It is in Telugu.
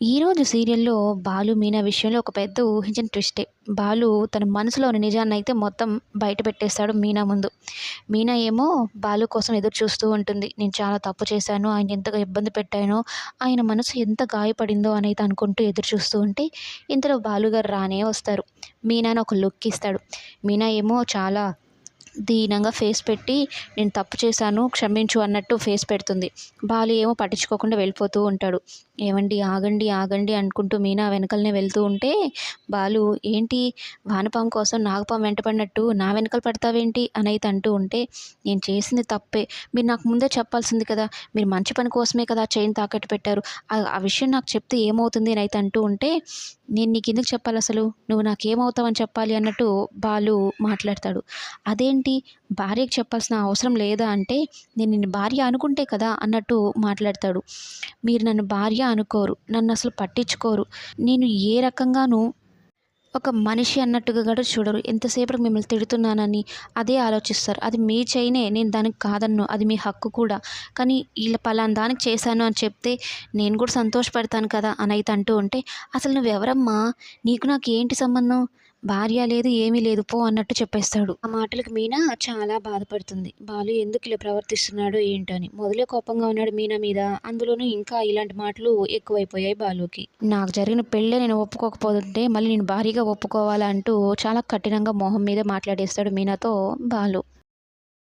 ఈరోజు సీరియల్‌లో బాలు, మీనా విషయంలో ఒక పెద్ద ఊహించిన ట్విస్టే. బాలు తన మనసులోని నిజాన్ని అయితే మొత్తం బయట పెట్టేస్తాడు మీనా ముందు. మీనా ఏమో బాలు కోసం ఎదురు చూస్తూ ఉంటుంది. నేను చాలా తప్పు చేశాను. ఆయన ఎంతగా ఇబ్బంది పెట్టానో, ఆయన మనసు ఎంత గాయపడిందో అనైతే అనుకుంటూ ఎదురు చూస్తూ ఉంటే, ఇంతలో బాలుగారు రానే వస్తారు. మీనాని ఒక లుక్ ఇస్తాడు. మీనా ఏమో చాలా దీనంగా ఫేస్ పెట్టి నేను తప్పు చేశాను క్షమించు అన్నట్టు ఫేస్ పెడుతుంది. బాలు ఏమో పట్టించుకోకుండా వెళ్ళిపోతూ ఉంటాడు. ఏవండి ఆగండి ఆగండి అనుకుంటూ మీనా వెనకలనే వెళ్తూ ఉంటే బాలు ఏంటి వానపాము కోసం నాగపాము వెంటపడినట్టు నా వెనకలు పడతావేంటి? అని అయితే అంటూ ఉంటే నేను చేసింది తప్పే. మీరు నాకు ముందే చెప్పాల్సింది కదా. మీరు మంచి పని కోసమే కదా చైన్ తాకట్టు పెట్టారు. ఆ విషయం నాకు చెప్తే ఏమవుతుంది? అని అయితే అంటూ ఉంటే నేను నీకు ఎందుకు చెప్పాలి అసలు నువ్వు నాకేమవుతావని చెప్పాలి అన్నట్టు బాలు మాట్లాడతాడు. అదేంటి? భార్యకు చెప్పాల్సిన అవసరం లేదా అంటే నేను నిన్ను భార్య అనుకుంటే కదా అన్నట్టు మాట్లాడతాడు. మీరు నన్ను భార్య అనుకోరు నన్ను అసలు పట్టించుకోరు. నేను ఏ రకంగానూ ఒక మనిషి అన్నట్టుగా కూడా చూడరు. ఎంతసేపటికి మిమ్మల్ని తిడుతున్నానని అదే ఆలోచిస్తారు. అది మీ చేయనే నేను దానికి కాదన్ను. అది మీ హక్కు కూడా. కానీ ఇలా పలానా దానికి చేశాను అని చెప్తే నేను కూడా సంతోషపడతాను కదా అని అయితే అంటూ ఉంటే అసలు నువ్వెవరమ్మా? నీకు నాకు ఏంటి సంబంధం? భార్య లేదు ఏమీ లేదు పో అన్నట్టు చెప్పేస్తాడు. ఆ మాటలకు మీనా చాలా బాధపడుతుంది. బాలు ఎందుకు ఇలా ప్రవర్తిస్తున్నాడు ఏంటని. మొదలే కోపంగా ఉన్నాడు మీనా మీద. అందులోనూ ఇంకా ఇలాంటి మాటలు ఎక్కువైపోయాయి బాలుకి. నాకు జరిగిన పెళ్ళే నేను ఒప్పుకోకపోతుంటే మళ్ళీ నేను భారీగా ఒప్పుకోవాలా అంటూ చాలా కఠినంగా మొహం మీద మాట్లాడేస్తాడు మీనాతో బాలు.